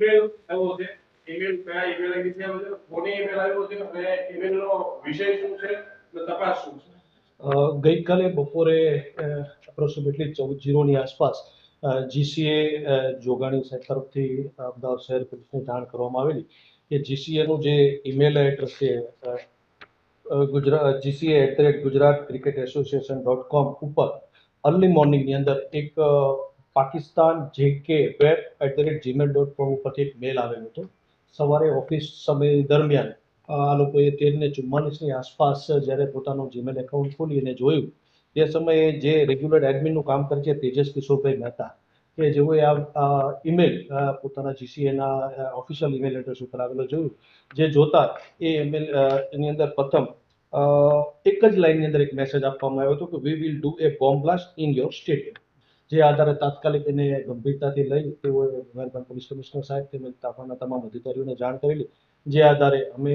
આવ્યો છે. ઈમેલ કયા ઈમેલ આઈડી થી આવ્યો છે કોને ઈમેલ આવ્યો છે અને ઈમેલનો વિષય શું છે અને તપાસ શું છે? ગઈકાલે બપોરે એપ્રોક્સિમેટલી ચૌદ જીરોની આસપાસ જીસીએ જોગાણી સાહેબ તરફથી અમદાવાદ શહેર પોલીસને જાણ કરવામાં આવેલી કે જીસીએનું જે ઈમેલ એડ્રેસ છે Gujarat GCA at the rate Gujarat cricket association dot com ઉપર અર્લી મોર્નિંગની અંદર એક પાકિસ્તાન જે કે web at the rate Gmail dot com ઉપરથી એક મેલ આવેલો હતો. સવારે ઓફિસ સમય દરમિયાન આ લોકોએ તેરને ચુમ્માલીસની આસપાસ જ્યારે પોતાનું જીમેલ એકાઉન્ટ ખોલી અને જોયું તે સમયે જે રેગ્યુલર એડમિનનું કામ કરે છે તેજસ કિશોરભાઈ મહેતા, કે જેઓએ આ ઈમેલ પોતાના જીસીએના ઓફિશિયલ ઈમેલ એડ્રેસ ઉપર આવેલો જોયું, જે જોતા એ ઈમેલ એની અંદર પ્રથમ એક જ લાઇનની અંદર એક મેસેજ આપવામાં આવ્યો હતો કે we will do a bomb blast in your stadium જે આધારે તાત્કાલિક એને ગંભીરતાથી લઈ તેઓએ મહેરબાન પોલીસ કમિશનર સાહેબ તેમજ તાપણના તમામ અધિકારીઓને જાણ કરેલી, જે આધારે અમે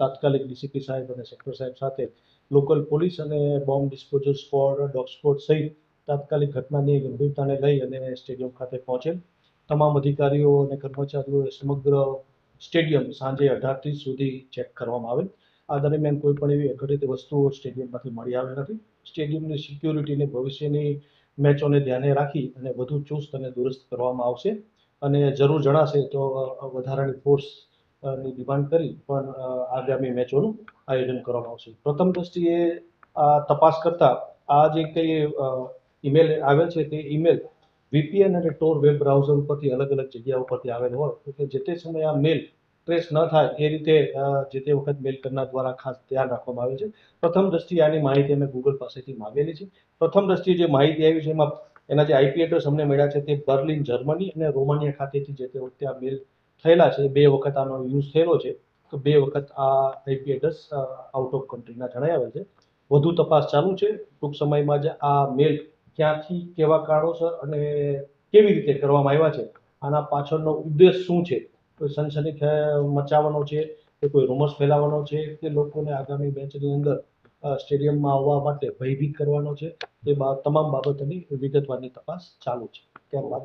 તાત્કાલિક ડીસીપી સાહેબ અને સેક્ટર સાહેબ સાથે લોકલ પોલીસ અને bomb disposal squad, dog squad સહિત તાત્કાલિક ઘટનાની ગંભીરતાને લઈ અને સ્ટેડિયમ ખાતે પહોંચેલ. તમામ અધિકારીઓ અને કર્મચારીઓએ સમગ્ર સ્ટેડિયમ સાંજે અઢાર ત્રીસ સુધી ચેક કરવામાં આવેલ. આ દરમિયાન કોઈ પણ એવી અઘટિત વસ્તુઓ સ્ટેડિયમમાંથી મળી આવેલ નથી. સ્ટેડિયમની સિક્યુરિટીને ભવિષ્યની મેચોને ધ્યાને રાખી અને વધુ ચુસ્ત અને દુરસ્ત કરવામાં આવશે. અને જરૂર જણાશે તો વધારાની ફોર્સની ડિમાન્ડ કરી પણ આગામી મેચોનું આયોજન કરવામાં આવશે. પ્રથમ દ્રષ્ટિએ આ તપાસ કરતા આ જે કંઈ ઈમેલ આવેલ છે તે ઈમેલ વીપીએન અને ટોર વેબ બ્રાઉઝર ઉપરથી અલગ અલગ જગ્યા ઉપરથી આવેલ હોય. કે જે તે સમયે આ મેલ ટ્રેસ ન થાય એ રીતે જે તે વખત મેલ કરનાર દ્વારા ખાસ ધ્યાન રાખવામાં આવે છે. પ્રથમ દ્રષ્ટિએ આની માહિતી અમે ગૂગલ પાસેથી માગેલી છે પ્રથમ દ્રષ્ટિએ જે માહિતી આવી છે એમાં, એના જે આઈપી એડ્રેસ અમને મળ્યા છે તે બર્લિન, જર્મની અને રોમાનિયા ખાતેથી જે તે વખતે આ મેલ થયેલા છે, બે વખત આનો યુઝ થયેલો છે, તો બે વખત આ આઈપી એડ્રેસ આઉટ ઓફ કન્ટ્રીના જણાવેલ છે. વધુ તપાસ ચાલુ છે. ટૂંક સમયમાં જ આ મેલ ક્યાંથી, કેવા કારણોસર અને કેવી રીતે કરવામાં આવ્યા છે, આના પાછળનો ઉદ્દેશ શું છે? કોઈ સનસની મચાવવાનો છે, કે કોઈ રૂમર્સ ફેલાવવાનો છે, કે લોકોને આગામી બેચની અંદર સ્ટેડિયમમાં આવવા માટે ભયભીત કરવાનો છે બા, તમામ બાબતોની વિગતવારની તપાસ ચાલુ છે. ત્યારબાદ